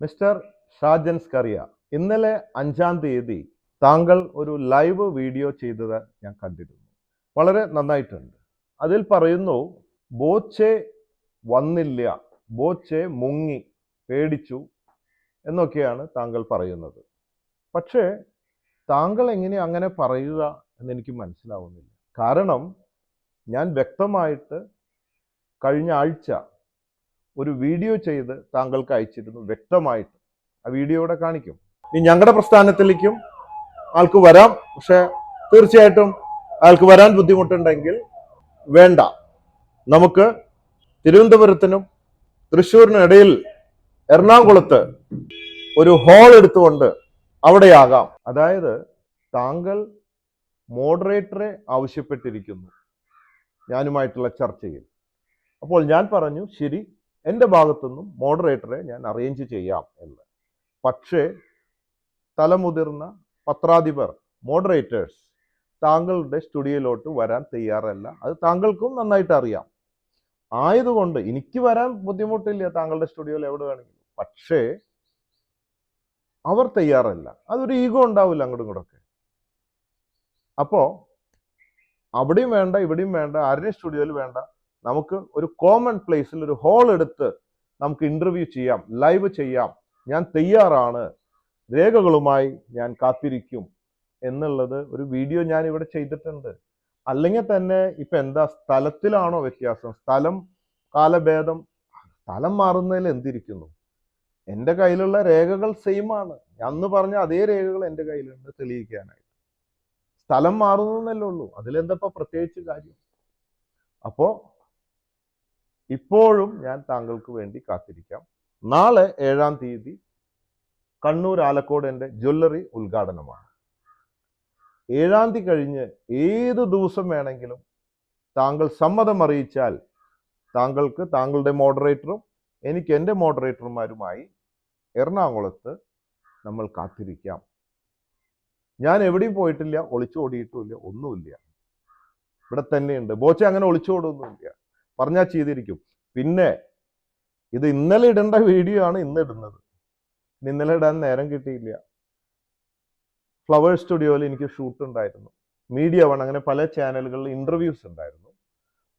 Mister ഷാജൻസ് കറിയ ഇന്നലെ അഞ്ചാം തീയതി താങ്കൾ ഒരു ലൈവ് വീഡിയോ ചെയ്തത് ഞാൻ കണ്ടിരുന്നു. വളരെ നന്നായിട്ടുണ്ട്. അതിൽ പറയുന്നു ബോച്ചെ വന്നില്ല ബോച്ചെ മുങ്ങി പേടിച്ചു എന്നൊക്കെയാണ് താങ്കൾ പറയുന്നത്. പക്ഷേ താങ്കൾ എങ്ങനെ അങ്ങനെ പറയുക എന്നെനിക്ക് മനസ്സിലാവുന്നില്ല. കാരണം ഞാൻ വ്യക്തമായിട്ട് കഴിഞ്ഞ ആഴ്ച ഒരു വീഡിയോ ചെയ്ത് താങ്കൾക്ക് അയച്ചിരുന്നു വ്യക്തമായിട്ട്. ആ വീഡിയോ ഇവിടെ കാണിക്കും. ഇനി ഞങ്ങളുടെ പ്രസ്ഥാനത്തിലേക്കും ആൾക്ക് വരാം. പക്ഷെ തീർച്ചയായിട്ടും അയാൾക്ക് വരാൻ ബുദ്ധിമുട്ടുണ്ടെങ്കിൽ വേണ്ട. നമുക്ക് തിരുവനന്തപുരത്തിനും തൃശ്ശൂരിനും ഇടയിൽ എറണാകുളത്ത് ഒരു ഹോൾ എടുത്തുകൊണ്ട് അവിടെയാകാം. അതായത് താങ്കൾ മോഡറേറ്ററെ ആവശ്യപ്പെട്ടിരിക്കുന്നു. ഞാനുമായിട്ടുള്ള ചർച്ചയിൽ. അപ്പോൾ ഞാൻ പറഞ്ഞു ശരി എന്റെ ഭാഗത്തുനിന്നും മോഡറേറ്ററെ ഞാൻ അറേഞ്ച് ചെയ്യാം എന്ന്. പക്ഷേ തലമുതിർന്ന പത്രാധിപർ മോഡറേറ്റേഴ്സ് താങ്കളുടെ സ്റ്റുഡിയോയിലോട്ട് വരാൻ തയ്യാറല്ല. അത് താങ്കൾക്കും നന്നായിട്ട് അറിയാം. ആയതുകൊണ്ട് എനിക്ക് വരാൻ ബുദ്ധിമുട്ടില്ല താങ്കളുടെ സ്റ്റുഡിയോയിൽ എവിടെ വേണമെങ്കിലും. പക്ഷേ അവർ തയ്യാറല്ല. അതൊരു ഈഗോ ഉണ്ടാവില്ല അങ്ങോട്ടും ഇങ്ങോട്ടൊക്കെ. അപ്പോ അവിടെയും വേണ്ട ഇവിടെയും വേണ്ട ആരുടെയും സ്റ്റുഡിയോയിൽ വേണ്ട നമുക്ക് ഒരു കോമൺ പ്ലേസിൽ ഒരു ഹോൾ എടുത്ത് നമുക്ക് ഇന്റർവ്യൂ ചെയ്യാം ലൈവ് ചെയ്യാം. ഞാൻ തയ്യാറാണ്. രേഖകളുമായി ഞാൻ കാത്തിരിക്കും എന്നുള്ളത് ഒരു വീഡിയോ ഞാൻ ഇവിടെ ചെയ്തിട്ടുണ്ട്. അല്ലെങ്കിൽ തന്നെ ഇപ്പൊ എന്താ സ്ഥലത്തിലാണോ വ്യത്യാസം? സ്ഥലം കാലഭേദം സ്ഥലം മാറുന്നതിൽ എന്തിരിക്കുന്നു? എന്റെ കയ്യിലുള്ള രേഖകൾ സെയിം ആണ്. അന്ന് പറഞ്ഞ അതേ രേഖകൾ എന്റെ കയ്യിലുണ്ട് തെളിയിക്കാനായിട്ട്. സ്ഥലം മാറുന്നല്ലേ ഉള്ളൂ. അതിലെന്തപ്പോ പ്രത്യേകിച്ച് കാര്യം? അപ്പോ ഇപ്പോഴും ഞാൻ താങ്കൾക്ക് വേണ്ടി കാത്തിരിക്കാം. നാളെ ഏഴാം തീയതി കണ്ണൂർ ആലക്കോട് എന്റെ ജ്വല്ലറി ഉദ്ഘാടനമാണ്. ഏഴാം തീയതി കഴിഞ്ഞ് ഏത് ദിവസം വേണമെങ്കിലും താങ്കൾ സമ്മതം അറിയിച്ചാൽ താങ്കൾക്ക് താങ്കളുടെ മോഡറേറ്ററും എനിക്ക് എന്റെ മോഡറേറ്റർമാരുമായി എറണാകുളത്ത് നമ്മൾ കാത്തിരിക്കാം. ഞാൻ എവിടെയും പോയിട്ടില്ല ഒളിച്ചോടിയിട്ടുമില്ല ഒന്നുമില്ല. ഇവിടെ തന്നെയുണ്ട്. ബോച്ച അങ്ങനെ ഒളിച്ചോടൊന്നുമില്ല. പറഞ്ഞാൽ ചെയ്തിരിക്കും. പിന്നെ ഇത് ഇന്നലെ ഇടേണ്ട വീഡിയോ ആണ് ഇന്ന് ഇടുന്നത്. ഇന്നലെ ഇടാൻ നേരം കിട്ടിയില്ല. ഫ്ലവർ സ്റ്റുഡിയോയിൽ എനിക്ക് ഷൂട്ട് ഉണ്ടായിരുന്നു. മീഡിയ വൺ അങ്ങനെ പല ചാനലുകളിൽ ഇന്റർവ്യൂസ് ഉണ്ടായിരുന്നു.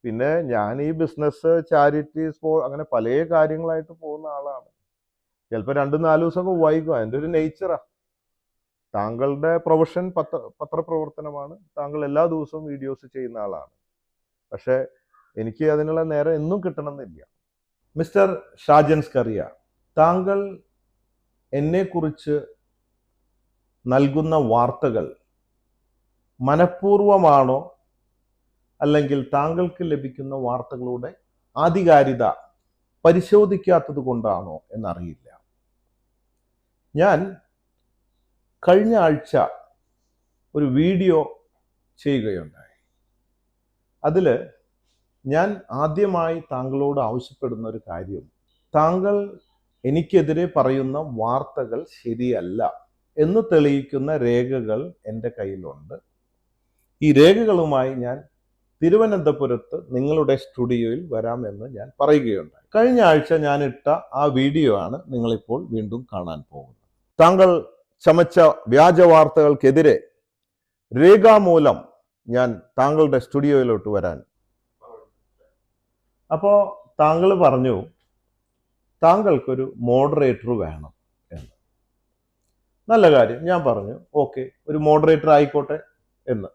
പിന്നെ ഞാൻ ഈ ബിസിനസ് ചാരിറ്റി സ്പോ അങ്ങനെ പല കാര്യങ്ങളായിട്ട് പോകുന്ന ആളാണ്. ചിലപ്പോൾ രണ്ടു നാല് ദിവസമൊക്കെ വൈകും. അതിന്റെ ഒരു നേച്ചറാ താങ്കളുടെ പ്രൊഫഷൻ പത്ര പത്രപ്രവർത്തനമാണ്. താങ്കൾ എല്ലാ ദിവസവും വീഡിയോസ് ചെയ്യുന്ന ആളാണ്. പക്ഷെ എനിക്ക് അതിനുള്ള നേരം എന്നും കിട്ടണമെന്നില്ല. മിസ്റ്റർ ഷാജൻസ് കറിയ താങ്കൾ എന്നെക്കുറിച്ച് നൽകുന്ന വാർത്തകൾ മനഃപൂർവമാണോ അല്ലെങ്കിൽ താങ്കൾക്ക് ലഭിക്കുന്ന വാർത്തകളുടെ ആധികാരികത പരിശോധിക്കാത്തത് കൊണ്ടാണോ എന്നറിയില്ല. ഞാൻ കഴിഞ്ഞ ആഴ്ച ഒരു വീഡിയോ ചെയ്യുകയുണ്ടായി. അതിൽ ഞാൻ ആദ്യമായി താങ്കളോട് ആവശ്യപ്പെടുന്ന ഒരു കാര്യം. താങ്കൾ എനിക്കെതിരെ പറയുന്ന വാർത്തകൾ ശരിയല്ല എന്ന് തെളിയിക്കുന്ന രേഖകൾ എന്റെ കയ്യിലുണ്ട്. ഈ രേഖകളുമായി ഞാൻ തിരുവനന്തപുരത്ത് നിങ്ങളുടെ സ്റ്റുഡിയോയിൽ വരാമെന്ന് ഞാൻ പറയുകയുണ്ടായി. കഴിഞ്ഞ ആഴ്ച ഞാൻ ഇട്ട ആ വീഡിയോ ആണ് നിങ്ങളിപ്പോൾ വീണ്ടും കാണാൻ പോകുന്നത്. താങ്കൾ ചമച്ച വ്യാജ വാർത്തകൾക്കെതിരെ രേഖാമൂലം ഞാൻ താങ്കളുടെ സ്റ്റുഡിയോയിലോട്ട് വരാൻ അപ്പോൾ താങ്കൾ പറഞ്ഞു താങ്കൾക്കൊരു മോഡറേറ്റർ വേണം എന്ന്. നല്ല കാര്യം ഞാൻ പറഞ്ഞു ഓക്കെ ഒരു മോഡറേറ്റർ ആയിക്കോട്ടെ എന്ന്.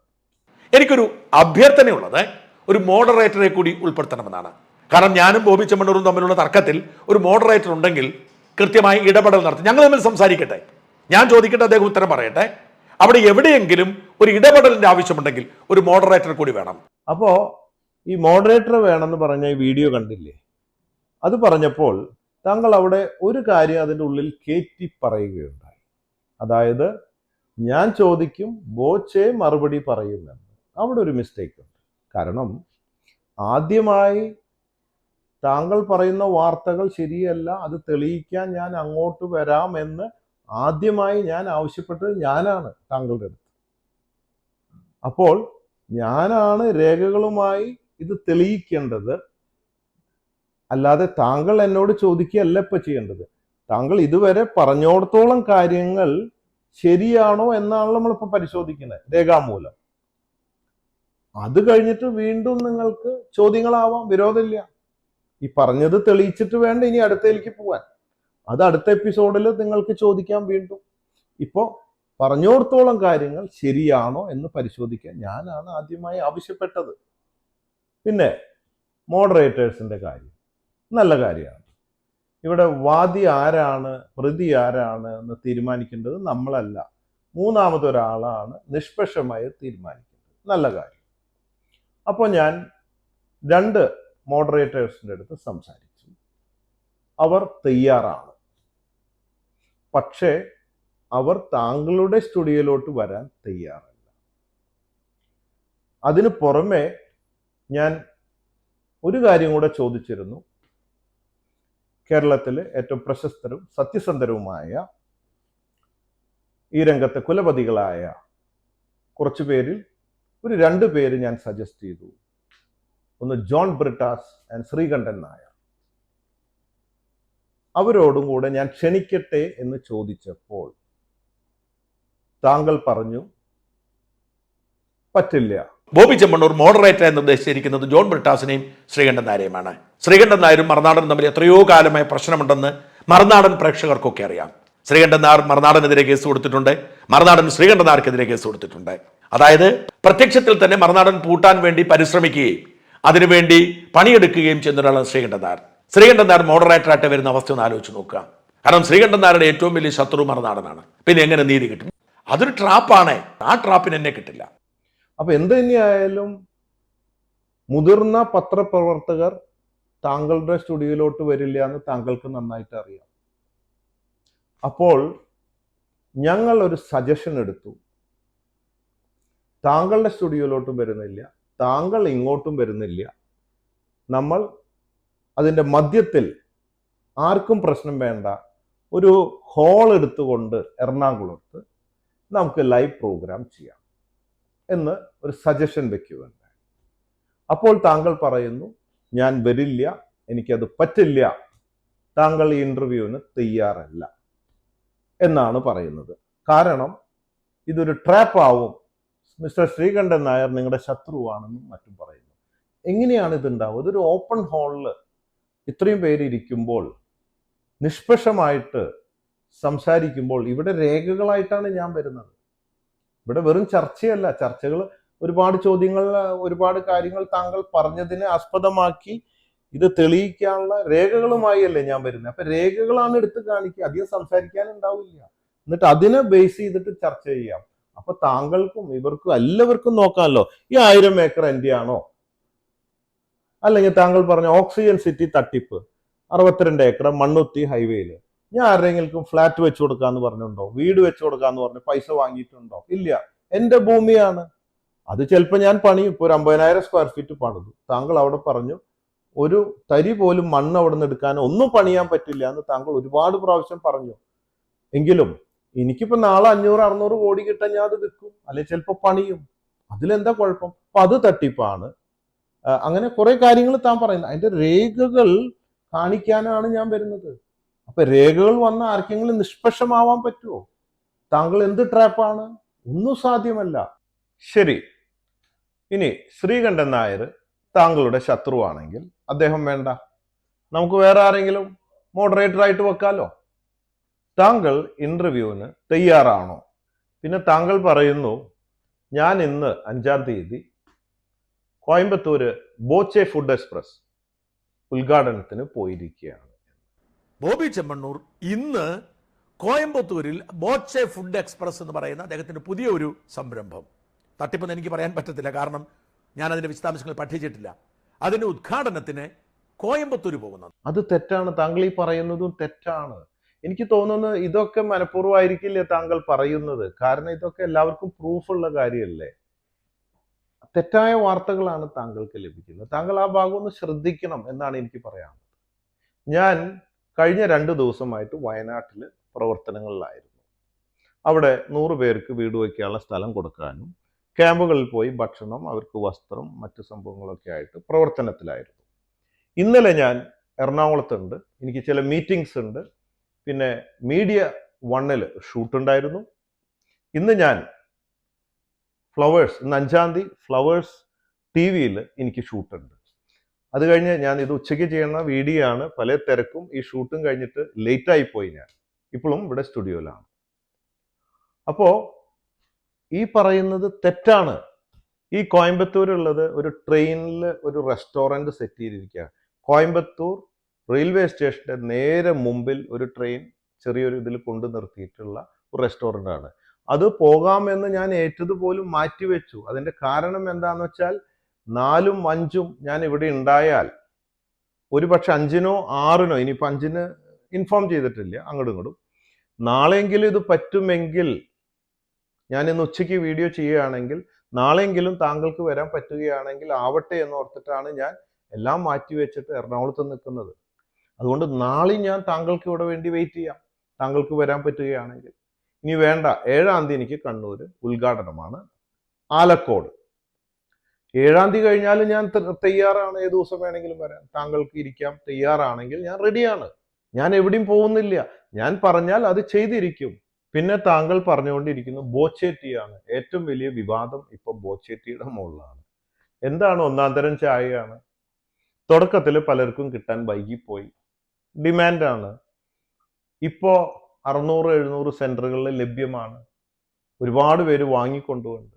എനിക്കൊരു അഭ്യർത്ഥനയുള്ളത് ഒരു മോഡറേറ്ററെ കൂടി ഉൾപ്പെടുത്തണമെന്നാണ്. കാരണം ഞാനും ബോബി ചെമ്മണ്ണൂറും തമ്മിലുള്ള തർക്കത്തിൽ ഒരു മോഡറേറ്റർ ഉണ്ടെങ്കിൽ കൃത്യമായി ഇടപെടൽ നടത്തി. ഞങ്ങൾ തമ്മിൽ സംസാരിക്കട്ടെ. ഞാൻ ചോദിക്കട്ടെ അദ്ദേഹം ഉത്തരം പറയട്ടെ. അവിടെ എവിടെയെങ്കിലും ഒരു ഇടപെടലിന്റെ ആവശ്യമുണ്ടെങ്കിൽ ഒരു മോഡറേറ്റർ കൂടി വേണം. അപ്പോ ഈ മോഡറേറ്റർ വേണമെന്ന് പറഞ്ഞ ഈ വീഡിയോ കണ്ടില്ലേ? അത് പറഞ്ഞപ്പോൾ താങ്കൾ അവിടെ ഒരു കാര്യം അതിന്റെ ഉള്ളിൽ കയറ്റി പറയുകയുണ്ടായി. അതായത് ഞാൻ ചോദിക്കും ബോച്ചെ മറുപടി പറയുമെന്ന്. അവിടെ ഒരു മിസ്റ്റേക്ക് ഉണ്ട്. കാരണം ആദ്യമായി താങ്കൾ പറയുന്ന വാർത്തകൾ ശരിയല്ല അത് തെളിയിക്കാൻ ഞാൻ അങ്ങോട്ട് വരാമെന്ന് ആദ്യമായി ഞാൻ ആവശ്യപ്പെട്ടത് ഞാനാണ് താങ്കളുടെ അടുത്ത്. അപ്പോൾ ഞാനാണ് രേഖകളുമായി ഇത് തെളിയിക്കേണ്ടത് അല്ലാതെ താങ്കൾ എന്നോട് ചോദിക്കുകയല്ല ഇപ്പൊ ചെയ്യേണ്ടത്. താങ്കൾ ഇതുവരെ പറഞ്ഞോടത്തോളം കാര്യങ്ങൾ ശരിയാണോ എന്നാണ് നമ്മളിപ്പോ പരിശോധിക്കുന്നത് രേഖാമൂലം. അത് കഴിഞ്ഞിട്ട് വീണ്ടും നിങ്ങൾക്ക് ചോദ്യങ്ങളാവാം വിരോധമില്ല. ഈ പറഞ്ഞത് തെളിയിച്ചിട്ട് വേണ്ട ഇനി അടുത്തയിലേക്ക് പോവാൻ. അത് അടുത്ത എപ്പിസോഡിൽ നിങ്ങൾക്ക് ചോദിക്കാം വീണ്ടും. ഇപ്പോ പറഞ്ഞോടത്തോളം കാര്യങ്ങൾ ശരിയാണോ എന്ന് പരിശോധിക്കാൻ ഞാനാണ് ആദ്യമായി ആവശ്യപ്പെട്ടത്. പിന്നെ മോഡറേറ്റേഴ്സിന്റെ കാര്യം. നല്ല കാര്യമാണ്. ഇവിടെ വാദി ആരാണ് പ്രതി ആരാണ് എന്ന് തീരുമാനിക്കേണ്ടത് നമ്മളല്ല. മൂന്നാമതൊരാളാണ് നിഷ്പക്ഷമായി തീരുമാനിക്കുന്നത് നല്ല കാര്യം. അപ്പോൾ ഞാൻ രണ്ട് മോഡറേറ്റേഴ്സിന്റെ അടുത്ത് സംസാരിച്ചു. അവർ തയ്യാറാണ്. പക്ഷേ അവർ താങ്കളുടെ സ്റ്റുഡിയോയിലോട്ട് വരാൻ തയ്യാറല്ല. അതിനു പുറമെ ഞാൻ ഒരു കാര്യം കൂടെ ചോദിച്ചിരുന്നു. കേരളത്തിലെ ഏറ്റവും പ്രശസ്തരും സത്യസന്ധരുമായ ഈ രംഗത്തെ കുലപതികളായ കുറച്ചു പേരിൽ ഒരു രണ്ട് പേര് ഞാൻ സജസ്റ്റ് ചെയ്തു. ഒന്ന് ജോൺ ബ്രിട്ടാസ് ആൻഡ് ശ്രീകണ്ഠൻ നായർ. അവരോടും കൂടെ ഞാൻ ക്ഷണിക്കട്ടെ എന്ന് ചോദിച്ചപ്പോൾ താങ്കൾ പറഞ്ഞു പറ്റില്ല. ബോബി ചെമ്മണ്ണൂർ മോഡറേറ്ററായി നിർദ്ദേശിച്ചിരിക്കുന്നത് ജോൺ ബ്രിട്ടാസിനെയും ശ്രീകണ്ഠൻ നായരെയുമാണ്. ശ്രീകണ്ഠൻ നായരും മറുനാടനും തമ്മിൽ എത്രയോ കാലമായ പ്രശ്നമുണ്ടെന്ന് മറുനാടൻ പ്രേക്ഷകർക്കൊക്കെ അറിയാം. ശ്രീകണ്ഠൻ നായർ മറുനാടനെതിരെ കേസ് കൊടുത്തിട്ടുണ്ട്. മറുനാടൻ ശ്രീകണ്ഠൻ നായർക്കെതിരെ കേസ് കൊടുത്തിട്ടുണ്ട്. അതായത് പ്രത്യക്ഷത്തിൽ തന്നെ മറുനാടൻ പൂട്ടാൻ വേണ്ടി പരിശ്രമിക്കുകയും അതിനുവേണ്ടി പണിയെടുക്കുകയും ചെയ്യുന്ന ഒരാളാണ് ശ്രീകണ്ഠൻ നായർ. ശ്രീകണ്ഠൻ നായർ മോഡറേറ്ററായിട്ട് വരുന്ന അവസ്ഥ ഒന്ന് ആലോചിച്ച് നോക്കുക. കാരണം ശ്രീകണ്ഠൻ നായരുടെ ഏറ്റവും വലിയ ശത്രു മറുനാടനാണ്. പിന്നെ എങ്ങനെ നീതി കിട്ടും? അതൊരു ട്രാപ്പാണ്. ആ ട്രാപ്പിന് എന്നെ കിട്ടില്ല. അപ്പൊ എന്ത് തന്നെയായാലും മുതിർന്ന പത്രപ്രവർത്തകർ താങ്കളുടെ സ്റ്റുഡിയോയിലോട്ട് വരില്ല എന്ന് താങ്കൾക്ക് നന്നായിട്ട് അറിയാം. അപ്പോൾ ഞങ്ങൾ ഒരു സജഷൻ എടുത്തു. താങ്കളുടെ സ്റ്റുഡിയോയിലോട്ടും വരുന്നില്ല. താങ്കൾ ഇങ്ങോട്ടും വരുന്നില്ല. നമ്മൾ അതിന്റെ മധ്യത്തിൽ ആർക്കും പ്രശ്നം വേണ്ട. ഒരു ഹോൾ എടുത്തുകൊണ്ട് എറണാകുളത്ത് നമുക്ക് ലൈവ് പ്രോഗ്രാം ചെയ്യാം. എന്ന് ഒരു സജഷൻ വെക്കുകയുണ്ടായി. അപ്പോൾ താങ്കൾ പറയുന്നു ഞാൻ വരില്ല എനിക്കത് പറ്റില്ല. താങ്കൾ ഈ ഇന്റർവ്യൂവിന് തയ്യാറല്ല എന്നാണ് പറയുന്നത്. കാരണം ഇതൊരു ട്രാപ്പ് ആവും. മിസ്റ്റർ ശ്രീകണ്ഠൻ നായർ നിങ്ങളുടെ ശത്രുവാണെന്നും മറ്റും പറയുന്നു. എങ്ങനെയാണ് ഇതുണ്ടാവുക? ഇതൊരു ഓപ്പൺ ഹാളിൽ ഇത്രയും പേര് ഇരിക്കുമ്പോൾ നിഷ്പക്ഷമായിട്ട് സംസാരിക്കുമ്പോൾ ഇവിടെ രേഖകളായിട്ടാണ് ഞാൻ വരുന്നത്. ഇവിടെ വെറും ചർച്ചയല്ല. ചർച്ചകൾ ഒരുപാട് ചോദ്യങ്ങൾ ഒരുപാട് കാര്യങ്ങൾ താങ്കൾ പറഞ്ഞതിനെ ആസ്പദമാക്കി ഇത് തെളിയിക്കാനുള്ള രേഖകളുമായി അല്ലേ ഞാൻ വരുന്നത്. അപ്പൊ രേഖകളാണ് എടുത്ത് കാണിക്കുക. അധികം സംസാരിക്കാൻ ഉണ്ടാവില്ല. എന്നിട്ട് അതിനെ ബേസ് ചെയ്തിട്ട് ചർച്ച ചെയ്യാം. അപ്പൊ താങ്കൾക്കും ഇവർക്കും എല്ലാവർക്കും നോക്കാമല്ലോ. ഈ ആയിരം ഏക്കർ എന്റെ ആണോ അല്ലെങ്കിൽ താങ്കൾ പറഞ്ഞ ഓക്സിജൻ സിറ്റി തട്ടിപ്പ്. അറുപത്തിരണ്ട് ഏക്കർ മണ്ണുത്തി ഹൈവേയിൽ ഞാൻ ആരെങ്കിലും ഫ്ലാറ്റ് വെച്ചു കൊടുക്കാന്ന് പറഞ്ഞിട്ടുണ്ടോ? വീട് വെച്ചു കൊടുക്കാന്ന് പറഞ്ഞു പൈസ വാങ്ങിയിട്ടുണ്ടോ? ഇല്ല. എന്റെ ഭൂമിയാണ്. അത് ചിലപ്പോൾ ഞാൻ പണിയും. ഇപ്പോൾ ഒരു അമ്പതിനായിരം സ്ക്വയർ ഫീറ്റ് പണിതു. താങ്കൾ അവിടെ പറഞ്ഞു ഒരു തരി പോലും മണ്ണ് അവിടെ നിന്ന് എടുക്കാൻ ഒന്നും പണിയാൻ പറ്റില്ല എന്ന് താങ്കൾ ഒരുപാട് പ്രാവശ്യം പറഞ്ഞു. എങ്കിലും എനിക്കിപ്പോ നാളെ അഞ്ഞൂറ് അറുന്നൂറ് കോടി കിട്ടാൻ ഞാൻ അത് വിൽക്കും. അല്ലെങ്കിൽ ചിലപ്പോൾ പണിയും. അതിലെന്താ കുഴപ്പം? അപ്പൊ അത് തട്ടിപ്പാണ്. അങ്ങനെ കുറെ കാര്യങ്ങൾ താൻ പറയുന്നത് അതിന്റെ രേഖകൾ കാണിക്കാനാണ് ഞാൻ വരുന്നത്. അപ്പൊ രേഖകൾ വന്ന ആർക്കെങ്കിലും നിഷ്പക്ഷമാവാൻ പറ്റുമോ താങ്കൾ എന്ത് ട്രാപ്പാണ് ഒന്നും സാധ്യമല്ല. ശരി. ഇനി ശ്രീകണ്ഠൻ നായർ താങ്കളുടെ ശത്രുവാണെങ്കിൽ അദ്ദേഹം വേണ്ട. നമുക്ക് വേറെ ആരെങ്കിലും മോഡറേറ്റർ ആയിട്ട് വെക്കാലോ? താങ്കൾ ഇന്റർവ്യൂവിന് തയ്യാറാണോ? പിന്നെ താങ്കൾ പറയുന്നു ഞാൻ ഇന്ന് അഞ്ചാം തീയതി കോയമ്പത്തൂര് ബോച്ചെ ഫുഡ് എക്സ്പ്രസ് ഉദ്ഘാടനത്തിന് പോയിരിക്കുകയാണ്. ബോബി ചെമ്മണ്ണൂർ ഇന്ന് കോയമ്പത്തൂരിൽ ബോച്ചെ ഫുഡ് എക്സ്പ്രസ് എന്ന് പറയുന്ന അദ്ദേഹത്തിന്റെ പുതിയ ഒരു സംരംഭം. തട്ടിപ്പെന്ന് എനിക്ക് പറയാൻ പറ്റത്തില്ല കാരണം ഞാൻ അതിന്റെ വിശദാംശങ്ങൾ പഠിച്ചിട്ടില്ല. അതിന്റെ ഉദ്ഘാടനത്തിന് കോയമ്പത്തൂർ പോകുന്നത്. അത് തെറ്റാണ്. താങ്കൾ ഈ പറയുന്നതും തെറ്റാണ്. എനിക്ക് തോന്നുന്നത് ഇതൊക്കെ മനഃപൂർവമായിരിക്കില്ലേ താങ്കൾ പറയുന്നത്? കാരണം ഇതൊക്കെ എല്ലാവർക്കും പ്രൂഫുള്ള കാര്യമല്ലേ? തെറ്റായ വാർത്തകളാണ് താങ്കൾക്ക് ലഭിക്കുന്നത്. താങ്കൾ ആ ഭാഗം ഒന്ന് ശ്രദ്ധിക്കണം എന്നാണ് എനിക്ക് പറയാനുള്ളത്. ഞാൻ കഴിഞ്ഞ രണ്ട് ദിവസമായിട്ട് വയനാട്ടിൽ പ്രവർത്തനങ്ങളിലായിരുന്നു. അവിടെ നൂറ് പേർക്ക് വീട് വയ്ക്കാനുള്ള സ്ഥലം കൊടുക്കാനും ക്യാമ്പുകളിൽ പോയി ഭക്ഷണം അവർക്ക് വസ്ത്രം മറ്റു സംഭവങ്ങളൊക്കെ ആയിട്ട് പ്രവർത്തനത്തിലായിരുന്നു. ഇന്നലെ ഞാൻ എറണാകുളത്തുണ്ട്. എനിക്ക് ചില മീറ്റിംഗ്സ് ഉണ്ട്. പിന്നെ മീഡിയ വണ്ണിൽ ഷൂട്ട് ഉണ്ടായിരുന്നു. ഇന്ന് ഞാൻ ഫ്ലവേഴ്സ് ഇന്ന് അഞ്ചാം തീയതി ഫ്ലവേഴ്സ് ടി വിയിൽ എനിക്ക് ഷൂട്ടുണ്ട്. അത് കഴിഞ്ഞ് ഞാൻ ഇത് ഉച്ചയ്ക്ക് ചെയ്യുന്ന വീഡിയോ ആണ്. പല തിരക്കും ഈ ഷൂട്ടും കഴിഞ്ഞിട്ട് ലേറ്റ് ആയി പോയി ഞാൻ. ഇപ്പോഴും ഇവിടെ സ്റ്റുഡിയോയിലാണ് അപ്പോ ഈ പറയുന്നത് തെറ്റാണ്. ഈ കോയമ്പത്തൂരുള്ളത് ഒരു ട്രെയിനിൽ ഒരു റെസ്റ്റോറന്റ് സെറ്റ് ചെയ്തിരിക്കുകയാണ്. കോയമ്പത്തൂർ റെയിൽവേ സ്റ്റേഷന്റെ നേരെ മുമ്പിൽ ഒരു ട്രെയിൻ ചെറിയൊരു ഇതിൽ കൊണ്ടു നിർത്തിയിട്ടുള്ള ഒരു റെസ്റ്റോറന്റ് ആണ്. അത് പോകാമെന്ന് ഞാൻ ഏറ്റതുപോലും മാറ്റിവെച്ചു. അതിന്റെ കാരണം എന്താണെന്ന് വെച്ചാൽ നാലും അഞ്ചും ഞാൻ ഇവിടെ ഉണ്ടായാൽ ഒരു പക്ഷെ അഞ്ചിനോ ആറിനോ ഇനിയിപ്പോൾ അഞ്ചിന് ഇൻഫോം ചെയ്തിട്ടില്ല അങ്ങോട്ടും ഇങ്ങോട്ടും നാളെയെങ്കിലും ഇത് പറ്റുമെങ്കിൽ ഞാൻ ഇന്ന് ഉച്ചയ്ക്ക് വീഡിയോ ചെയ്യുകയാണെങ്കിൽ നാളെയെങ്കിലും താങ്കൾക്ക് വരാൻ പറ്റുകയാണെങ്കിൽ ആവട്ടെ എന്ന് ഓർത്തിട്ടാണ് ഞാൻ എല്ലാം മാറ്റി വെച്ചിട്ട് എറണാകുളത്ത് നിൽക്കുന്നത്. അതുകൊണ്ട് നാളെ ഞാൻ താങ്കൾക്ക് ഇവിടെ വേണ്ടി വെയിറ്റ് ചെയ്യാം. താങ്കൾക്ക് വരാൻ പറ്റുകയാണെങ്കിൽ. ഇനി വേണ്ട ഏഴാം തീയതി എനിക്ക് കണ്ണൂർ ഉദ്ഘാടനമാണ്. ആലക്കോട്. ഏഴാം തീയതി കഴിഞ്ഞാലും ഞാൻ തയ്യാറാണ്. ഏത് ദിവസം വേണമെങ്കിലും വരാൻ താങ്കൾക്ക് ഇരിക്കാം. തയ്യാറാണെങ്കിൽ ഞാൻ റെഡിയാണ് ഞാൻ എവിടെയും പോകുന്നില്ല. ഞാൻ പറഞ്ഞാൽ അത് ചെയ്തിരിക്കും. പിന്നെ താങ്കൾ പറഞ്ഞുകൊണ്ടിരിക്കുന്നു ബോച്ചേറ്റിയാണ്. ഏറ്റവും വലിയ വിവാദം ഇപ്പൊ ബോച്ചേറ്റിയുടെ മുകളിലാണ്. എന്താണ് ഒന്നാം തരം ചായയാണ്? തുടക്കത്തിൽ പലർക്കും കിട്ടാൻ വൈകിപ്പോയി. ഡിമാൻഡാണ്. ഇപ്പോൾ അറുന്നൂറ് എഴുന്നൂറ് സെന്ററുകളിൽ ലഭ്യമാണ്. ഒരുപാട് പേര് വാങ്ങിക്കൊണ്ടുപോകുന്നുണ്ട്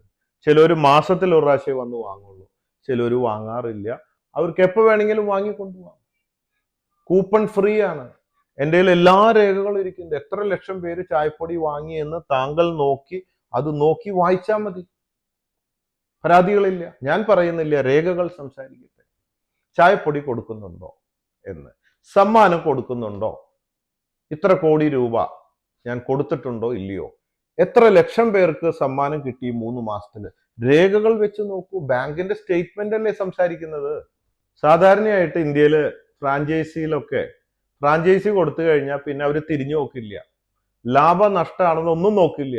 ചിലർ മാസത്തിൽ ഒരു പ്രാവശ്യമേ വന്ന് വാങ്ങുള്ളൂ. ചിലർ വാങ്ങാറില്ല. അവർക്ക് എപ്പോൾ വേണമെങ്കിലും വാങ്ങിക്കൊണ്ടുപോകാം കൂപ്പൺ ഫ്രീ ആണ്. എന്റെ കയ്യിൽ എല്ലാ രേഖകളും ഇരിക്കുന്നത് എത്ര ലക്ഷം പേര് ചായപ്പൊടി വാങ്ങി എന്ന് താങ്കൾ നോക്കി അത് നോക്കി വായിച്ചാൽ മതി. പരാതികളില്ല. ഞാൻ പറയുന്നില്ല രേഖകൾ സംസാരിക്കട്ടെ. ചായപ്പൊടി കൊടുക്കുന്നുണ്ടോ എന്ന്. സമ്മാനം കൊടുക്കുന്നുണ്ടോ? ഇത്ര കോടി രൂപ ഞാൻ കൊടുത്തിട്ടുണ്ടോ ഇല്ലയോ? എത്ര ലക്ഷം പേർക്ക് സമ്മാനം കിട്ടി മൂന്ന് മാസത്തിൽ രേഖകൾ വെച്ച് നോക്കൂ. ബാങ്കിന്റെ സ്റ്റേറ്റ്മെന്റ് അല്ലേ സംസാരിക്കുന്നത്? സാധാരണയായിട്ട് ഇന്ത്യയിൽ ഫ്രാഞ്ചൈസിയിലൊക്കെ ഫ്രാഞ്ചൈസി കൊടുത്തു കഴിഞ്ഞാൽ പിന്നെ അവർ തിരിഞ്ഞു നോക്കില്ല. ലാഭ നഷ്ടമാണെന്ന് ഒന്നും നോക്കില്ല.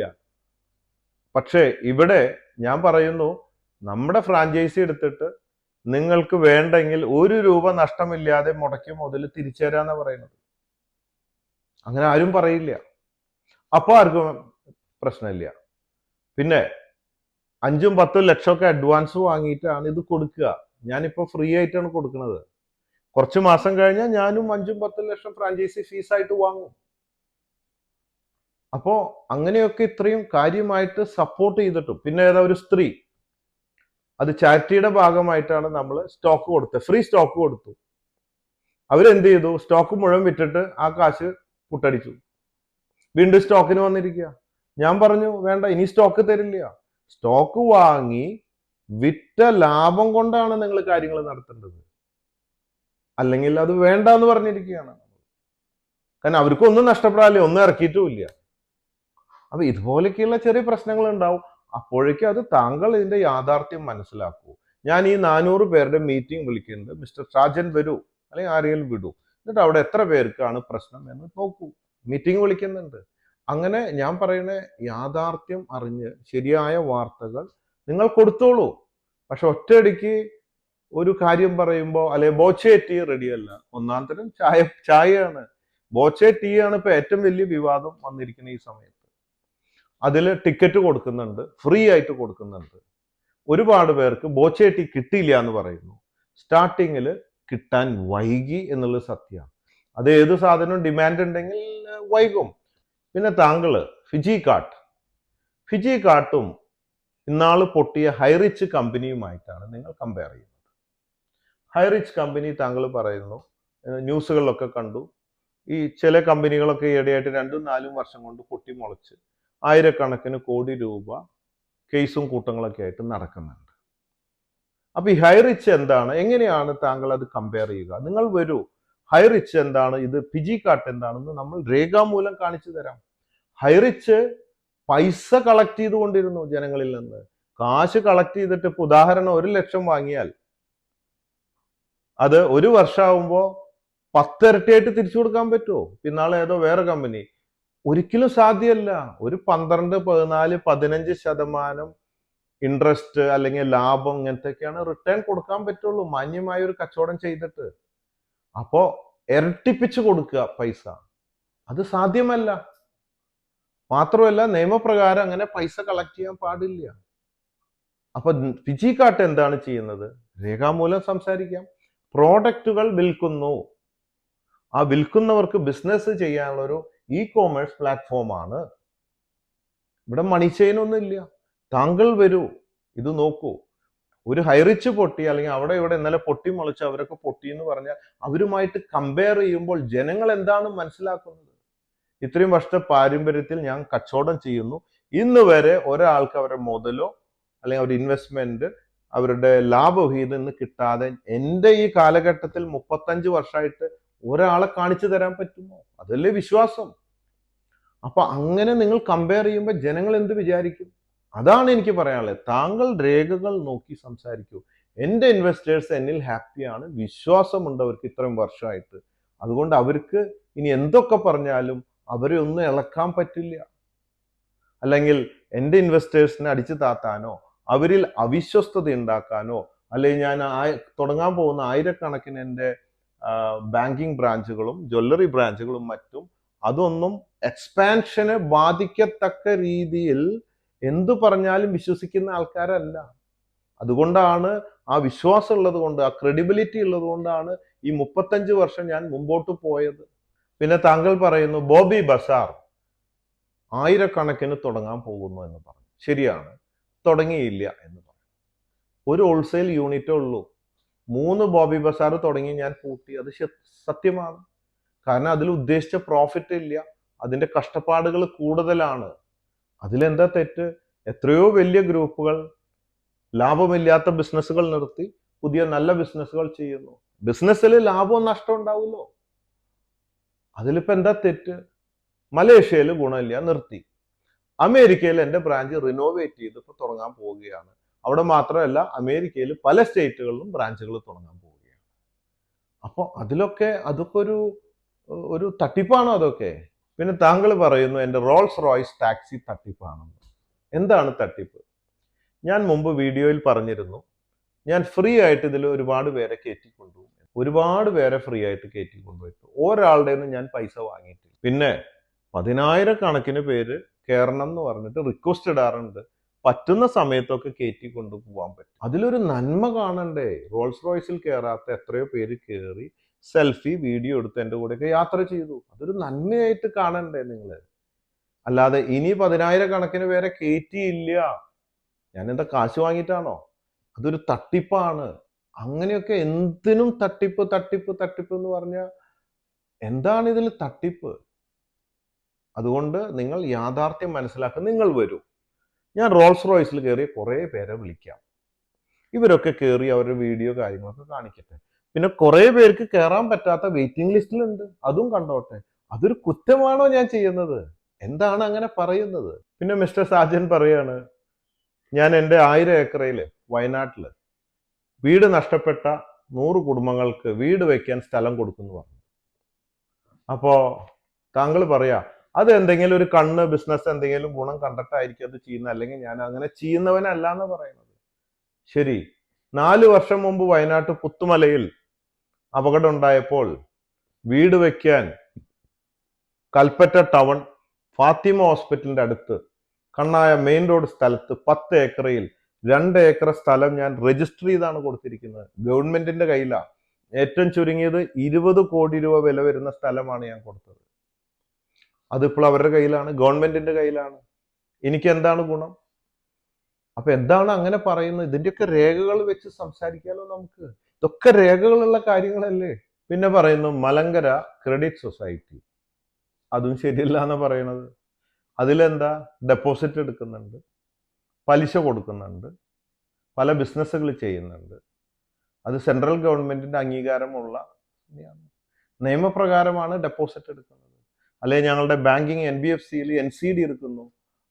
പക്ഷേ ഇവിടെ ഞാൻ പറയുന്നു നമ്മുടെ ഫ്രാഞ്ചൈസി എടുത്തിട്ട് നിങ്ങൾക്ക് വേണ്ടെങ്കിൽ ഒരു രൂപ നഷ്ടമില്ലാതെ മുടക്കി മുതൽ തിരിച്ചു തരാന്നാ പറയുന്നത്. അങ്ങനെ ആരും പറയില്ല. അപ്പോൾ ആർക്കും പ്രശ്നമില്ല. പിന്നെ അഞ്ചും പത്തും ലക്ഷമൊക്കെ അഡ്വാൻസ് വാങ്ങിയിട്ടാണ് ഇത് കൊടുക്കുക. ഞാനിപ്പോ ഫ്രീ ആയിട്ടാണ് കൊടുക്കുന്നത്. കുറച്ച് മാസം കഴിഞ്ഞാൽ ഞാനും അഞ്ചും പത്തും ലക്ഷം ഫ്രാഞ്ചൈസി ഫീസായിട്ട് വാങ്ങും. അപ്പോ അങ്ങനെയൊക്കെ ഇത്രയും കാര്യമായിട്ട് സപ്പോർട്ട് ചെയ്തിട്ടും. പിന്നെ ഏതാ ഒരു സ്ത്രീ. അത് ചാരിറ്റിയുടെ ഭാഗമായിട്ടാണ് നമ്മൾ സ്റ്റോക്ക് കൊടുത്തത്. ഫ്രീ സ്റ്റോക്ക് കൊടുത്തു. അവരെന്ത് ചെയ്തു? സ്റ്റോക്ക് മുഴുവൻ വിറ്റിട്ട് ആ കാശ് പുട്ടടിച്ചു. വീണ്ടും സ്റ്റോക്കിന് വന്നിരിക്കുക. ഞാൻ പറഞ്ഞു വേണ്ട ഇനി സ്റ്റോക്ക് തരില്ല. സ്റ്റോക്ക് വാങ്ങി വിറ്റ ലാഭം കൊണ്ടാണ് നിങ്ങൾ കാര്യങ്ങൾ നടത്തേണ്ടത്. അല്ലെങ്കിൽ അത് വേണ്ട എന്ന് പറഞ്ഞിരിക്കുകയാണ്. കാരണം അവർക്കൊന്നും നഷ്ടപ്പെടാല്ലേ ഒന്നും ഇറക്കിയിട്ടുമില്ല. അപ്പൊ ഇതുപോലെയൊക്കെയുള്ള ചെറിയ പ്രശ്നങ്ങൾ ഉണ്ടാവും. അപ്പോഴേക്കും അത് താങ്കൾ ഇതിന്റെ യാഥാർത്ഥ്യം മനസ്സിലാക്കൂ. ഞാൻ ഈ നാനൂറ് പേരുടെ മീറ്റിംഗ് വിളിക്കുന്നുണ്ട്. മിസ്റ്റർ ഷാജൻ വരൂ അല്ലെങ്കിൽ ആരെങ്കിലും വിടൂ. എന്നിട്ട് അവിടെ എത്ര പേർക്കാണ് പ്രശ്നം എന്ന് നോക്കൂ. മീറ്റിംഗ് വിളിക്കുന്നുണ്ട്. അങ്ങനെ ഞാൻ പറയുന്ന യാഥാർത്ഥ്യം അറിഞ്ഞ് ശരിയായ വാർത്തകൾ നിങ്ങൾ കൊടുത്തോളൂ. പക്ഷെ ഒറ്റയടിക്ക് ഒരു കാര്യം പറയുമ്പോൾ അല്ലെ ബോച്ചെ ടീ റെഡിയല്ല. ഒന്നാം തരം ചായ ചായയാണ്. ബോച്ചെ ടീ ആണ് ഇപ്പൊ ഏറ്റവും വലിയ വിവാദം വന്നിരിക്കുന്ന ഈ സമയത്ത്. അതിൽ ടിക്കറ്റ് കൊടുക്കുന്നുണ്ട് ഫ്രീ ആയിട്ട് കൊടുക്കുന്നുണ്ട്. ഒരുപാട് പേർക്ക് ബോച്ചെ ടീ കിട്ടിയില്ല എന്ന് പറയുന്നു. സ്റ്റാർട്ടിങ്ങിൽ കിട്ടാൻ വൈകി എന്നുള്ളത് സത്യമാണ് അത് ഏത് സാധനവും ഡിമാൻഡ് ഉണ്ടെങ്കിൽ വൈകും. പിന്നെ താങ്കൾ ഫിജി കാട്ട് ഫിജി കാട്ടും ഇന്നാൾ പൊട്ടിയ ഹൈറിച്ച് കമ്പനിയുമായിട്ടാണ് നിങ്ങൾ കമ്പയർ ചെയ്യുന്നത്. ഹൈറിച്ച് കമ്പനി താങ്കൾ പറയുന്നു ന്യൂസുകളിലൊക്കെ കണ്ടു. ഈ ചില കമ്പനികളൊക്കെ ഈയിടെയായിട്ട് രണ്ടും നാലും വർഷം കൊണ്ട് പൊട്ടി മുളച്ച് ആയിരക്കണക്കിന് കോടി രൂപ കേസും കൂട്ടങ്ങളൊക്കെ ആയിട്ട് നടക്കുന്നുണ്ട്. അപ്പോൾ ഈ ഹൈറിച്ച് എന്താണ്? എങ്ങനെയാണ് താങ്കൾ അത് കമ്പയർ ചെയ്യുക? നിങ്ങൾ വരൂ. ഹൈറിച്ച് എന്താണ്? ഇത് പിജി കാട്ട് എന്താണെന്ന് നമ്മൾ രേഖാമൂലം കാണിച്ചു തരാം. ഹൈറിച്ച് പൈസ കളക്ട് ചെയ്തുകൊണ്ടിരുന്നു ജനങ്ങളിൽ നിന്ന്. കാശ് കളക്ട് ചെയ്തിട്ട് ഇപ്പൊ ഉദാഹരണം ഒരു ലക്ഷം വാങ്ങിയാൽ അത് ഒരു വർഷമാകുമ്പോൾ പത്തിരട്ടിയായിട്ട് തിരിച്ചു കൊടുക്കാൻ പറ്റുമോ പിന്നാളെ ഏതോ വേറെ കമ്പനി ഒരിക്കലും സാധ്യമല്ല. ഒരു പന്ത്രണ്ട് പതിനാല് പതിനഞ്ച് ശതമാനം ഇൻട്രസ്റ്റ് അല്ലെങ്കിൽ ലാഭം ഇങ്ങനത്തെയൊക്കെയാണ് റിട്ടേൺ കൊടുക്കാൻ പറ്റുള്ളൂ. മാന്യമായ ഒരു കച്ചവടം ചെയ്തിട്ട്. അപ്പോ ഇരട്ടിപ്പിച്ച് കൊടുക്കുക പൈസ. അത് സാധ്യമല്ല. മാത്രമല്ല നിയമപ്രകാരം അങ്ങനെ പൈസ കളക്ട് ചെയ്യാൻ പാടില്ല. അപ്പൊ ഫിജിക്കാട്ട് എന്താണ് ചെയ്യുന്നത്? രേഖാമൂലം സംസാരിക്കാം. പ്രോഡക്റ്റുകൾ വിൽക്കുന്നു. ആ വിൽക്കുന്നവർക്ക് ബിസിനസ് ചെയ്യാനുള്ള ഒരു ഇ കോമേഴ്സ് പ്ലാറ്റ്ഫോമാണ് ഇവിടെ മണി ഇല്ല താങ്കൾ വരൂ. ഇത് നോക്കൂ. ഒരു ഹൈറിച്ച് പൊട്ടി അല്ലെങ്കിൽ അവിടെ ഇവിടെ ഇന്നലെ പൊട്ടി മുളച്ച് അവരൊക്കെ പൊട്ടി എന്ന് പറഞ്ഞാൽ അവരുമായിട്ട് കമ്പയർ ചെയ്യുമ്പോൾ ജനങ്ങൾ എന്താണ് മനസ്സിലാക്കുന്നത്? ഇത്രയും വർഷത്തെ പാരമ്പര്യത്തിൽ ഞാൻ കച്ചവടം ചെയ്യുന്നു. ഇന്ന് വരെ ഒരാൾക്ക് അവരുടെ മുതലോ അല്ലെങ്കിൽ അവരുടെ ഇൻവെസ്റ്റ്മെന്റ് അവരുടെ ലാഭവിഹിതം ഇന്ന് കിട്ടാതെ എന്റെ ഈ കാലഘട്ടത്തിൽ മുപ്പത്തഞ്ച് വർഷമായിട്ട് ഒരാളെ കാണിച്ചു തരാൻ പറ്റുമോ? അതല്ലേ വിശ്വാസം. അപ്പൊ അങ്ങനെ നിങ്ങൾ കമ്പയർ ചെയ്യുമ്പോൾ ജനങ്ങൾ എന്ത് വിചാരിക്കും? അതാണ് എനിക്ക് പറയാനുള്ളത്. താങ്കൾ രേഖകൾ നോക്കി സംസാരിക്കൂ. എന്റെ ഇൻവെസ്റ്റേഴ്സ് എന്നിൽ ഹാപ്പിയാണ് വിശ്വാസമുണ്ട് അവർക്ക് ഇത്രയും വർഷമായിട്ട്. അതുകൊണ്ട് അവർക്ക് ഇനി എന്തൊക്കെ പറഞ്ഞാലും അവരെ ഒന്നും ഇളക്കാൻ പറ്റില്ല. അല്ലെങ്കിൽ എന്റെ ഇൻവെസ്റ്റേഴ്സിനെ അടിച്ചു താത്താനോ അവരിൽ അവിശ്വസ്തത ഉണ്ടാക്കാനോ അല്ലെങ്കിൽ ഞാൻ തുടങ്ങാൻ പോകുന്ന ആയിരക്കണക്കിന് എന്റെ ബാങ്കിങ് ബ്രാഞ്ചുകളും ജ്വല്ലറി ബ്രാഞ്ചുകളും മറ്റും അതൊന്നും എക്സ്പാൻഷനെ ബാധിക്കത്തക്ക രീതിയിൽ എന്തു പറഞ്ഞാലും വിശ്വസിക്കുന്ന ആൾക്കാരല്ല. അതുകൊണ്ടാണ് ആ വിശ്വാസം ഉള്ളത് കൊണ്ട് ആ ക്രെഡിബിലിറ്റി ഉള്ളത് കൊണ്ടാണ് ഈ മുപ്പത്തഞ്ച് വർഷം ഞാൻ മുമ്പോട്ട് പോയത്. പിന്നെ താങ്കൾ പറയുന്നു ബോബി ബസാർ ആയിരക്കണക്കിന് തുടങ്ങാൻ പോകുന്നു എന്ന് പറഞ്ഞു. ശരിയാണ്. തുടങ്ങിയില്ല എന്ന് പറഞ്ഞു. ഒരു ഹോൾസെയിൽ യൂണിറ്റേ ഉള്ളൂ. മൂന്ന് ബോബി ബസാർ തുടങ്ങി ഞാൻ പൂട്ടി. അത് സത്യമാണ്. കാരണം അതിൽ ഉദ്ദേശിച്ച പ്രോഫിറ്റ് ഇല്ല. അതിന്റെ കഷ്ടപ്പാടുകൾ കൂടുതലാണ്. അതിലെന്താ തെറ്റ്? എത്രയോ വലിയ ഗ്രൂപ്പുകൾ ലാഭമില്ലാത്ത ബിസിനസ്സുകൾ നിർത്തി പുതിയ നല്ല ബിസിനസ്സുകൾ ചെയ്യുന്നു. ബിസിനസ്സിൽ ലാഭവും നഷ്ടം ഉണ്ടാവുമല്ലോ. അതിലിപ്പോ എന്താ തെറ്റ്? മലേഷ്യയിൽ ഗുണമില്ല നിർത്തി. അമേരിക്കയിൽ എന്റെ ബ്രാഞ്ച് റിനോവേറ്റ് ചെയ്ത് ഇപ്പൊ തുടങ്ങാൻ പോവുകയാണ്. അവിടെ മാത്രമല്ല അമേരിക്കയിൽ പല സ്റ്റേറ്റുകളിലും ബ്രാഞ്ചുകൾ തുടങ്ങാൻ പോവുകയാണ്. അപ്പോൾ അതിലൊക്കെ അതൊക്കെ ഒരു ഒരു തട്ടിപ്പാണോ അതൊക്കെ? പിന്നെ താങ്കൾ പറയുന്നു എന്റെ റോൾസ് റോയ്സ് ടാക്സി തട്ടിപ്പാണെന്ന്. എന്താണ് തട്ടിപ്പ്? ഞാൻ മുമ്പ് വീഡിയോയിൽ പറഞ്ഞിരുന്നു ഞാൻ ഫ്രീ ആയിട്ട് ഇതിൽ ഒരുപാട് പേരെ കയറ്റി കൊണ്ടുപോകും ഒരുപാട് പേരെ ഫ്രീ ആയിട്ട് കയറ്റി കൊണ്ടുപോയിട്ട് ഒരാളുടെ നിന്ന് ഞാൻ പൈസ വാങ്ങിയിട്ടില്ല. പിന്നെ പതിനായിരക്കണക്കിന് പേര് കയറണം എന്ന് പറഞ്ഞിട്ട് റിക്വസ്റ്റ് ഇടാറുണ്ട്. പറ്റുന്ന സമയത്തൊക്കെ കയറ്റി കൊണ്ടുപോകാൻ പറ്റും. അതിലൊരു നന്മ കാണണ്ടേ? റോൾസ് റോയ്സിൽ കയറാത്ത എത്രയോ പേര് കയറി സെൽഫി വീഡിയോ എടുത്ത് എന്റെ കൂടെയൊക്കെ യാത്ര ചെയ്തു. അതൊരു നന്മയായിട്ട് കാണണ്ടേ നിങ്ങൾ അല്ലാതെ ഇനി പതിനായിരക്കണക്കിന് പേരെ കയറ്റിയില്ല ഞാൻ എന്താ കാശ് വാങ്ങിയിട്ടാണോ? അതൊരു തട്ടിപ്പാണ്. അങ്ങനെയൊക്കെ എന്തിനും തട്ടിപ്പ് തട്ടിപ്പ് തട്ടിപ്പ് എന്ന് പറഞ്ഞാൽ എന്താണ് ഇതിൽ തട്ടിപ്പ്? അതുകൊണ്ട് നിങ്ങൾ യാഥാർത്ഥ്യം മനസ്സിലാക്കുക നിങ്ങൾ വരൂ. ഞാൻ റോൾസ് റോയ്സിൽ കയറിയ കുറേ പേരെ വിളിക്കാം. ഇവരൊക്കെ കയറി അവരുടെ വീഡിയോ കാര്യങ്ങളൊക്കെ കാണിക്കട്ടെ. പിന്നെ കുറെ പേർക്ക് കയറാൻ പറ്റാത്ത വെയിറ്റിംഗ് ലിസ്റ്റിലുണ്ട് അതും കണ്ടോട്ടെ. അതൊരു കുറ്റമാണോ ഞാൻ ചെയ്യുന്നത്? എന്താണ് അങ്ങനെ പറയുന്നത്? പിന്നെ മിസ്റ്റർ സാജൻ പറയാണ് ഞാൻ എന്റെ ആയിരം ഏക്കറയിൽ വയനാട്ടിൽ വീട് നഷ്ടപ്പെട്ട നൂറ് കുടുംബങ്ങൾക്ക് വീട് വയ്ക്കാൻ സ്ഥലം കൊടുക്കുന്നു പറഞ്ഞു. അപ്പോ താങ്കൾ പറയാ അത് എന്തെങ്കിലും ഒരു കണ്ണ് ബിസിനസ് എന്തെങ്കിലും ഗുണം കണ്ടിട്ടായിരിക്കും അത് ചെയ്യുന്നത്. അല്ലെങ്കിൽ ഞാൻ അങ്ങനെ ചെയ്യുന്നവനല്ല എന്ന് പറയുന്നത്. ശരി. നാല് വർഷം മുമ്പ് വയനാട്ട് പുത്തുമലയിൽ അപകടം ഉണ്ടായപ്പോൾ വീട് വയ്ക്കാൻ കൽപ്പറ്റ ടൗൺ ഫാത്തിമ ഹോസ്പിറ്റലിന്റെ അടുത്ത് കണ്ണായ മെയിൻ റോഡ് സ്ഥലത്ത് പത്ത് ഏക്കറയിൽ രണ്ട് ഏക്കർ സ്ഥലം ഞാൻ രജിസ്റ്റർ ചെയ്താണ് കൊടുത്തിരിക്കുന്നത്. ഗവൺമെന്റിന്റെ കയ്യിലാണ് ഏറ്റവും ചുരുങ്ങിയത് ഇരുപത് കോടി രൂപ വില വരുന്ന സ്ഥലമാണ് ഞാൻ കൊടുത്തത്. അതിപ്പോൾ അവരുടെ കയ്യിലാണ് ഗവൺമെന്റിന്റെ കയ്യിലാണ്. എനിക്ക് എന്താണ് ഗുണം? അപ്പൊ എന്താണ് അങ്ങനെ പറയുന്നത്? ഇതിന്റെയൊക്കെ രേഖകൾ വെച്ച് സംസാരിക്കാലോ നമുക്ക്? ഇതൊക്കെ രേഖകളുള്ള കാര്യങ്ങളല്ലേ? പിന്നെ പറയുന്നു മലങ്കര ക്രെഡിറ്റ് സൊസൈറ്റി അതും ശരിയല്ല എന്ന് പറയണത് അതിലെന്താ? ഡെപ്പോസിറ്റ് എടുക്കുന്നുണ്ട് പലിശ കൊടുക്കുന്നുണ്ട് പല ബിസിനസ്സുകൾ ചെയ്യുന്നുണ്ട്. അത് സെൻട്രൽ ഗവൺമെന്റിന്റെ അംഗീകാരമുള്ള നിയമപ്രകാരമാണ് ഡെപ്പോസിറ്റ് എടുക്കുന്നത്. അല്ലെങ്കിൽ ഞങ്ങളുടെ ബാങ്കിങ് എൻ ബി എഫ് സിയിൽ എൻ സി ഡി എടുക്കുന്നു.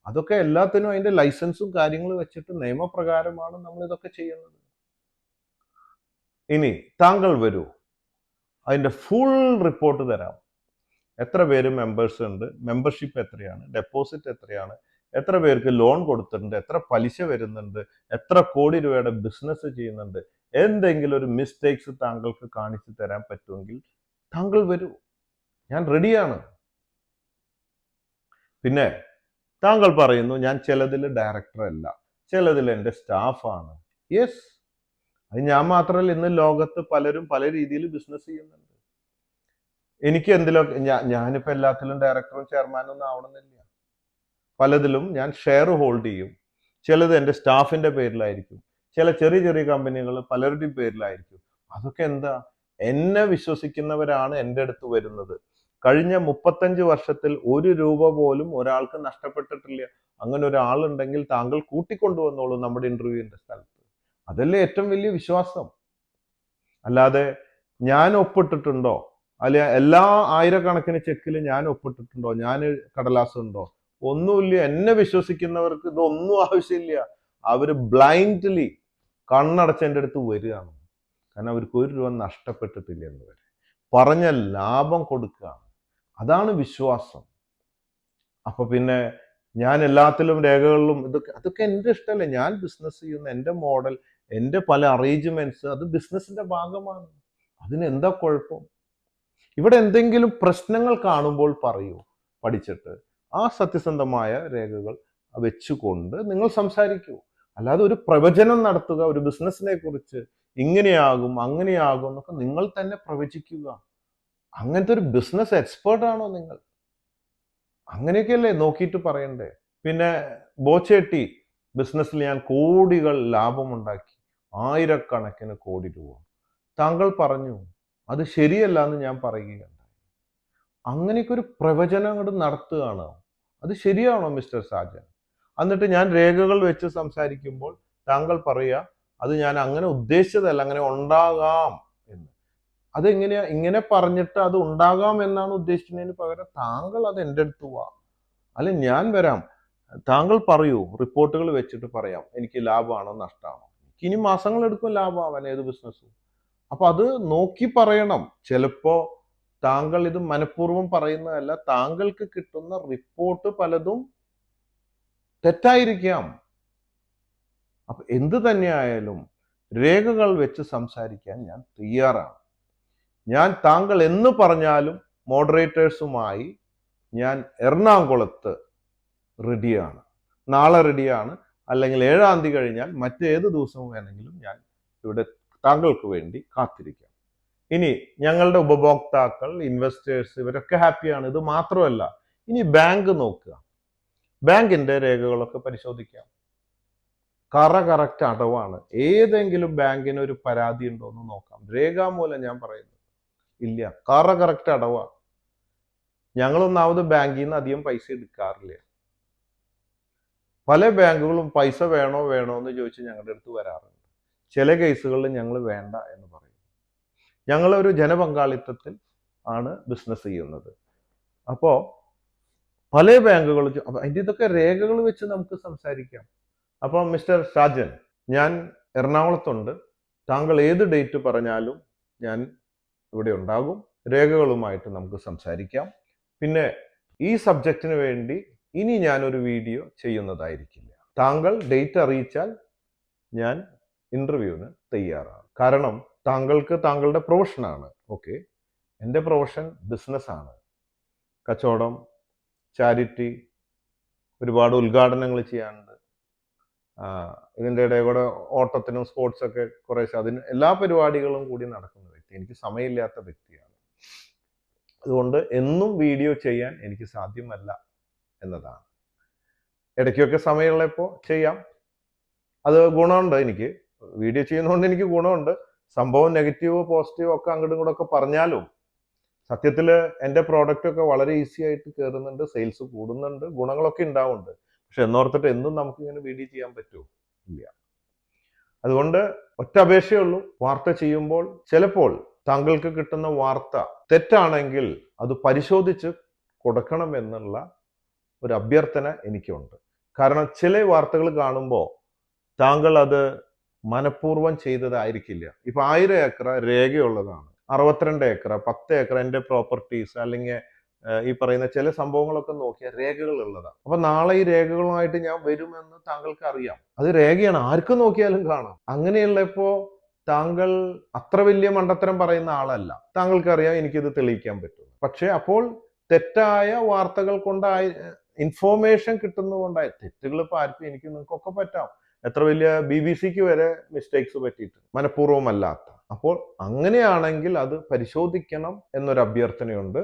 അതൊക്കെ എല്ലാത്തിനും അതിന്റെ ലൈസൻസും കാര്യങ്ങളും വെച്ചിട്ട് നിയമപ്രകാരമാണ് നമ്മൾ ഇതൊക്കെ ചെയ്യുന്നത്. ഇനി താങ്കൾ വരൂ. അതിന്റെ ഫുൾ റിപ്പോർട്ട് തരാം. എത്ര പേര് മെമ്പേഴ്സ് ഉണ്ട്? മെമ്പർഷിപ്പ് എത്രയാണ്? ഡെപ്പോസിറ്റ് എത്രയാണ്? എത്ര പേർക്ക് ലോൺ കൊടുത്തിട്ടുണ്ട്? എത്ര പലിശ വരുന്നുണ്ട്? എത്ര കോടി രൂപയുടെ ബിസിനസ് ചെയ്യുന്നുണ്ട്? എന്തെങ്കിലും ഒരു മിസ്റ്റേക്സ് താങ്കൾക്ക് കാണിച്ചു തരാൻ പറ്റുമെങ്കിൽ താങ്കൾ വരൂ. ഞാൻ റെഡിയാണ് പിന്നെ താങ്കൾ പറയുന്നു ഞാൻ ചിലതിൽ ഡയറക്ടർ അല്ല. ചിലതിൽ എന്റെ സ്റ്റാഫാണ് യെസ് അത് ഞാൻ മാത്രമല്ല ഇന്ന് ലോകത്ത് പലരും പല രീതിയിൽ ബിസിനസ് ചെയ്യുന്നുണ്ട്. എനിക്ക് എന്തിലൊക്കെ ഞാനിപ്പോൾ എല്ലാത്തിലും ഡയറക്ടറും ചെയർമാനും ഒന്നും ആവണമെന്നില്ല. പലതിലും ഞാൻ ഷെയർ ഹോൾഡ് ചെയ്യും. ചിലത് എന്റെ സ്റ്റാഫിന്റെ പേരിലായിരിക്കും. ചില ചെറിയ ചെറിയ കമ്പനികൾ പലരുടെയും പേരിലായിരിക്കും. അതൊക്കെ എന്താ? എന്നെ വിശ്വസിക്കുന്നവരാണ് എന്റെ അടുത്ത് വരുന്നത്. കഴിഞ്ഞ മുപ്പത്തഞ്ച് വർഷത്തിൽ ഒരു രൂപ പോലും ഒരാൾക്ക് നഷ്ടപ്പെട്ടിട്ടില്ല. അങ്ങനെ ഒരാളുണ്ടെങ്കിൽ താങ്കൾ കൂട്ടിക്കൊണ്ടുവന്നോളൂ നമ്മുടെ ഇന്റർവ്യൂവിന്റെ സ്ഥലത്ത്. അതല്ലേ ഏറ്റവും വലിയ വിശ്വാസം. അല്ലാതെ ഞാൻ ഒപ്പിട്ടിട്ടുണ്ടോ? അല്ലെ എല്ലാ ആയിരക്കണക്കിന് ചെക്കിൽ ഞാൻ ഒപ്പിട്ടിട്ടുണ്ടോ? ഞാൻ കടലാസുണ്ടോ ഒന്നുമില്ല. എന്നെ വിശ്വസിക്കുന്നവർക്ക് ഇതൊന്നും ആവശ്യമില്ല. അവർ ബ്ലൈൻഡ്ലി കണ്ണടച്ച് എന്റെ അടുത്ത് വരികയാണ്. കാരണം അവർക്ക് ഒരു രൂപ നഷ്ടപ്പെട്ടിട്ടില്ല എന്ന് വരെ പറഞ്ഞ ലാഭം കൊടുക്കുകയാണ്. അതാണ് വിശ്വാസം. അപ്പൊ പിന്നെ ഞാൻ എല്ലാത്തിലും രേഖകളിലും ഇതൊക്കെ അതൊക്കെ എന്റെ ഇഷ്ടമല്ലേ? ഞാൻ ബിസിനസ് ചെയ്യുന്ന എന്റെ മോഡൽ എന്റെ പല അറേഞ്ച്മെന്റ്സ് അത് ബിസിനസ്സിന്റെ ഭാഗമാണ്. അതിന് എന്താ കുഴപ്പം? ഇവിടെ എന്തെങ്കിലും പ്രശ്നങ്ങൾ കാണുമ്പോൾ പറയൂ. പഠിച്ചിട്ട് ആ സത്യസന്ധമായ രേഖകൾ വെച്ചുകൊണ്ട് നിങ്ങൾ സംസാരിക്കൂ. അല്ലാതെ ഒരു പ്രവചനം നടത്തുക ഒരു ബിസിനസ്സിനെ കുറിച്ച് ഇങ്ങനെയാകും അങ്ങനെയാകും എന്നൊക്കെ നിങ്ങൾ തന്നെ പ്രവചിക്കുക. അങ്ങനത്തെ ഒരു ബിസിനസ് എക്സ്പേർട്ട് ആണോ നിങ്ങൾ? അങ്ങനെയൊക്കെയല്ലേ നോക്കിയിട്ട് പറയണ്ടേ? പിന്നെ ബോച്ചേട്ടി ബിസിനസ്സിൽ ഞാൻ കോടികൾ ലാഭമുണ്ടാക്കി. ആയിരക്കണക്കിന് കോടി രൂപ. താങ്കൾ പറഞ്ഞു അത് ശരിയല്ല എന്ന് ഞാൻ പറയുകയുണ്ടായി. അങ്ങനെയൊക്കെ ഒരു പ്രവചനം അങ്ങോട്ട് നടത്തുകയാണ്. അത് ശരിയാണോ മിസ്റ്റർ സാജൻ? എന്നിട്ട് ഞാൻ രേഖകൾ വെച്ച് സംസാരിക്കുമ്പോൾ താങ്കൾ പറയുക അത് ഞാൻ അങ്ങനെ ഉദ്ദേശിച്ചതല്ല അങ്ങനെ ഉണ്ടാകാം എന്ന്. അതെങ്ങനെയാ ഇങ്ങനെ പറഞ്ഞിട്ട് അത് ഉണ്ടാകാം എന്നാണ് ഉദ്ദേശിക്കുന്നതിന് പകരം താങ്കൾ അത് എന്റെ അടുത്ത് വാ. അല്ലെ ഞാൻ വരാം. താങ്കൾ പറയൂ റിപ്പോർട്ടുകൾ വെച്ചിട്ട് പറയാം എനിക്ക് ലാഭമാണോ നഷ്ടമാണോ? ഇനി മാസങ്ങൾ എടുക്കും ലാഭമാവാൻ ഏത് ബിസിനസ്സും. അപ്പൊ അത് നോക്കി പറയണം. ചിലപ്പോ താങ്കൾ ഇത് മനഃപൂർവം പറയുന്നതല്ല താങ്കൾക്ക് കിട്ടുന്ന റിപ്പോർട്ട് പലതും തെറ്റായിരിക്കാം. അപ്പൊ എന്ത് തന്നെയായാലും രേഖകൾ വെച്ച് സംസാരിക്കാൻ ഞാൻ തയ്യാറാണ്. ഞാൻ താങ്കൾ എന്ന് പറഞ്ഞാലും മോഡറേറ്റേഴ്സുമായി ഞാൻ എറണാകുളത്ത് റെഡിയാണ് നാളെ റെഡിയാണ് അല്ലെങ്കിൽ ഏഴാം തീയതി കഴിഞ്ഞാൽ മറ്റേത് ദിവസവും വേണമെങ്കിലും ഞാൻ ഇവിടെ താങ്കൾക്ക് വേണ്ടി കാത്തിരിക്കാം. ഇനി ഞങ്ങളുടെ ഉപഭോക്താക്കൾ ഇൻവെസ്റ്റേഴ്സ് ഇവരൊക്കെ ഹാപ്പിയാണ്. ഇത് മാത്രമല്ല ഇനി ബാങ്ക് നോക്കുക. ബാങ്കിന്റെ രേഖകളൊക്കെ പരിശോധിക്കാം. കറ കറക്റ്റ് അടവാണ്. ഏതെങ്കിലും ബാങ്കിന് ഒരു പരാതി ഉണ്ടോ എന്ന് നോക്കാം. രേഖാമൂലം ഞാൻ പറയുന്നു. ഇല്ല കറ കറക്റ്റ് അടവാണ്. ഞങ്ങളൊന്നാമത് ബാങ്കിൽ നിന്ന് അധികം പൈസ എടുക്കാറില്ല. പല ബാങ്കുകളും പൈസ വേണോ വേണോ എന്ന് ചോദിച്ച് ഞങ്ങളുടെ അടുത്ത് വരാറുണ്ട്. ചില കേസുകളിൽ ഞങ്ങൾ വേണ്ട എന്ന് പറയും. ഞങ്ങളൊരു ജനപങ്കാളിത്തത്തിൽ ആണ് ബിസിനസ് ചെയ്യുന്നത്. അപ്പോൾ പല ബാങ്കുകളും അതിന്റെ ഇതൊക്കെ രേഖകൾ വെച്ച് നമുക്ക് സംസാരിക്കാം. അപ്പോൾ മിസ്റ്റർ ഷാജൻ ഞാൻ എറണാകുളത്തുണ്ട്. താങ്കൾ ഏത് ഡേറ്റ് പറഞ്ഞാലും ഞാൻ ഇവിടെ ഉണ്ടാകും. രേഖകളുമായിട്ട് നമുക്ക് സംസാരിക്കാം. പിന്നെ ഈ സബ്ജക്റ്റിന് വേണ്ടി ഇനി ഞാനൊരു വീഡിയോ ചെയ്യുന്നതായിരിക്കില്ല. താങ്കൾ ഡേറ്റ് അറിയിച്ചാൽ ഞാൻ ഇന്റർവ്യൂവിന് തയ്യാറാണ്. കാരണം താങ്കൾക്ക് താങ്കളുടെ പ്രൊഫഷനാണ് ഓക്കെ എന്റെ പ്രൊഫഷൻ ബിസിനസ്സാണ് കച്ചവടം ചാരിറ്റി ഒരുപാട് ഉദ്ഘാടനങ്ങൾ ചെയ്യാനുണ്ട്. ഇതിന്റെ ഇടയിൽ കൂടെ ഓട്ടത്തിനും സ്പോർട്സൊക്കെ കുറേശ്ശെ അതിന് എല്ലാ പരിപാടികളും കൂടി നടക്കുന്ന വ്യക്തി എനിക്ക് സമയമില്ലാത്ത വ്യക്തിയാണ്. അതുകൊണ്ട് എന്നും വീഡിയോ ചെയ്യാൻ എനിക്ക് സാധ്യമല്ല. എന്നതാണ്. ഇടയ്ക്കൊക്കെ സമയമുള്ളപ്പോൾ ചെയ്യാം. അത് ഗുണമുണ്ട് എനിക്ക്. വീഡിയോ ചെയ്യുന്നതുകൊണ്ട് എനിക്ക് ഗുണമുണ്ട്. സംഭവം നെഗറ്റീവോ പോസിറ്റീവോ ഒക്കെ അങ്ങോട്ടും ഇങ്ങോട്ടും ഒക്കെ പറഞ്ഞാലും സത്യത്തിൽ എന്റെ പ്രോഡക്റ്റ് ഒക്കെ വളരെ ഈസി ആയിട്ട് കയറുന്നുണ്ട് സെയിൽസ് കൂടുന്നുണ്ട് ഗുണങ്ങളൊക്കെ ഉണ്ടാവുന്നുണ്ട്. പക്ഷെ എന്നോർത്തിട്ട് എന്നും നമുക്ക് ഇങ്ങനെ വീഡിയോ ചെയ്യാൻ പറ്റുമോ? ഇല്ല. അതുകൊണ്ട് ഒറ്റ അപേക്ഷയേ ഉള്ളൂ. വാർത്ത ചെയ്യുമ്പോൾ ചിലപ്പോൾ താങ്കൾക്ക് കിട്ടുന്ന വാർത്ത തെറ്റാണെങ്കിൽ അത് പരിശോധിച്ച് കൊടുക്കണം എന്നുള്ള ഒരു അഭ്യർത്ഥന എനിക്കുണ്ട്. കാരണം ചില വാർത്തകൾ കാണുമ്പോൾ താങ്കൾ അത് മനഃപൂർവം ചെയ്തതായിരിക്കില്ല. ഇപ്പൊ ആയിരം ഏക്കർ രേഖയുള്ളതാണ്. അറുപത്തിരണ്ട് ഏക്കർ പത്ത് ഏക്കർ എന്റെ പ്രോപ്പർട്ടീസ് അല്ലെങ്കിൽ ഈ പറയുന്ന ചില സംഭവങ്ങളൊക്കെ നോക്കിയാൽ രേഖകൾ ഉള്ളതാണ് അപ്പൊ നാളെ ഈ രേഖകളുമായിട്ട് ഞാൻ വരുമെന്ന് താങ്കൾക്ക് അറിയാം അത് രേഖയാണ്. ആർക്ക് നോക്കിയാലും കാണാം. അങ്ങനെയുള്ളപ്പോ താങ്കൾ അത്ര വലിയ മണ്ടത്തരം പറയുന്ന ആളല്ല. താങ്കൾക്കറിയാം എനിക്കിത് തെളിയിക്കാൻ പറ്റും. പക്ഷെ അപ്പോൾ തെറ്റായ വാർത്തകൾ കൊണ്ടായി ഇൻഫോർമേഷൻ കിട്ടുന്നതുകൊണ്ടായി. തെറ്റുകൾ ഇപ്പോൾ ആർക്കും എനിക്ക് നിങ്ങൾക്കൊക്കെ പറ്റാം. എത്ര വലിയ ബി ബി സിക്ക് വരെ മിസ്റ്റേക്സ് പറ്റിയിട്ടുണ്ട്. മനഃപൂർവമല്ലാത്ത. അപ്പോൾ അങ്ങനെയാണെങ്കിൽ അത് പരിശോധിക്കണം എന്നൊരു അഭ്യർത്ഥനയുണ്ട്.